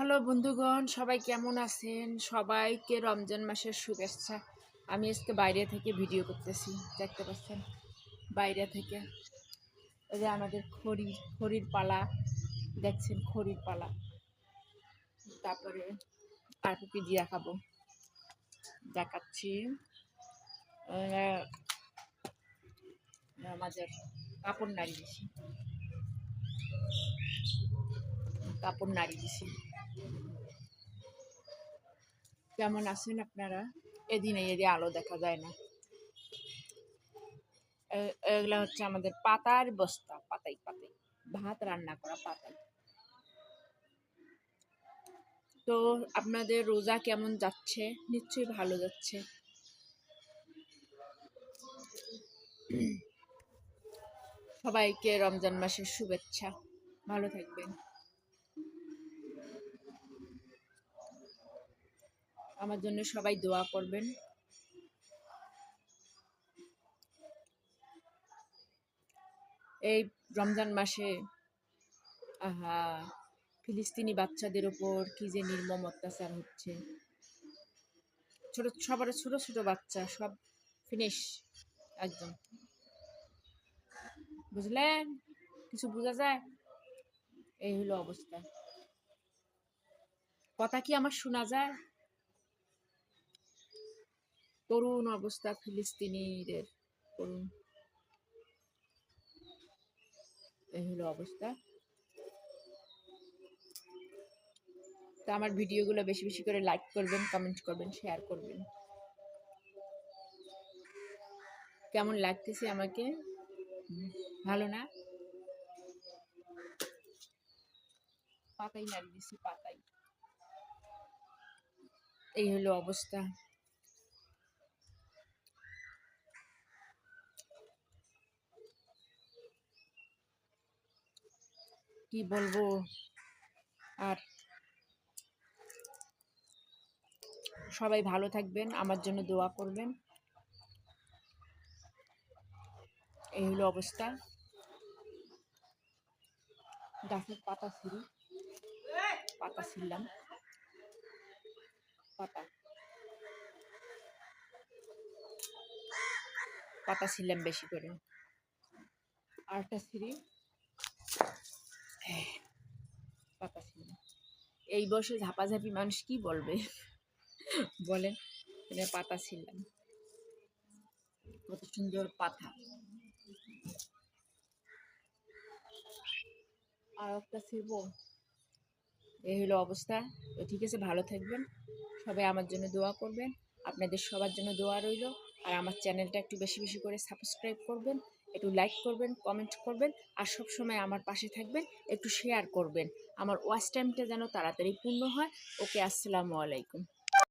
Hello বন্ধুগণ, সবাই কেমন আছেন? সবাইকে রমজান মাসের শুভেচ্ছা। আমি আজকে বাইরে থেকে ভিডিও করতেছি, দেখতে পাচ্ছেন? বাইরে থেকে। এই যে আমাদের খড়ি খড়ির পালা, দেখছেন খড়ির পালা। তারপরে আর কি দিয়ে খাব? দেখাচ্ছি। আমাদের কাপড় নাড়ি দিছি। কাপড় নাড়ি দিছি। কেমন আছেন আপনারা? এদিনে এদি আলো দেখা যায় না। এগুলা হচ্ছে আমাদের পাতার বস্তা, পাতাই পাতাই। ভাত রান্না করা পাতাই। তো আপনাদের রোজা কেমন যাচ্ছে? নিশ্চয়ই ভালো যাচ্ছে। সবাইকে রমজান মাসের শুভেচ্ছা। ভালো থাকবেন। আমার জন্য সবাই দোয়া করবেন। এই রমজান মাসে, আহা, ফিলিস্তিনি বাচ্চাদের ওপর কি যে নির্মম অত্যাচার হচ্ছে। ছোট, সবার ছোট ছোট বাচ্চা, সব ফিনিশ একদম। বুঝলেন? কিছু বোঝা যায়? এই হলো অবস্থা। কথা কি আমার শোনা যায়? করুণ অবস্থা ফিলিস্তিনিদের করুণ এই হলো অবস্থা। তো আমার ভিডিওগুলো বেশি বেশি করে লাইক করবেন কমেন্ট করবেন শেয়ার করবেন। কেমন লাগতেছে আমাকে? ভালো না? পাতাই নাড়ি দিছি, পাতাই। এই হলো অবস্থা। কি বলব? আর সবাই ভালো থাকবেন, আমার জন্য দোয়া করবেন। এই হলো অবস্থা। গাছের পাতা ছিঁড়ি, পাতা ছিঁড়লাম। পাতা। পাতা ছিঁড়লাম বেশি করে। আরেকটা ছিঁড়ি। পাতা ছিঁড়লাম এই বয়সে ঝাপাঝাপি মানুষ কি বলবে? বলেন এটা পাতা ছিলাম কত সুন্দর পাতা। আর একটা ছিড়ব এই হলো অবস্থা। তো ঠিক আছে, ভালো থাকবেন। সবাই আমার জন্য দোয়া করবেন। আপনাদের সবার জন্য দোয়া রইল। আর আমার চ্যানেলটা একটু বেশি বেশি করে সাবস্ক্রাইব করবেন। একটু লাইক করবেন কমেন্ট করবেন আর সব সময় আমার পাশে থাকবেন, একটু শেয়ার করবেন। আমার ওয়াচ টাইমটা যেন তাড়াতাড়ি পূর্ণ হয়। ওকে আসসালামু আলাইকুম।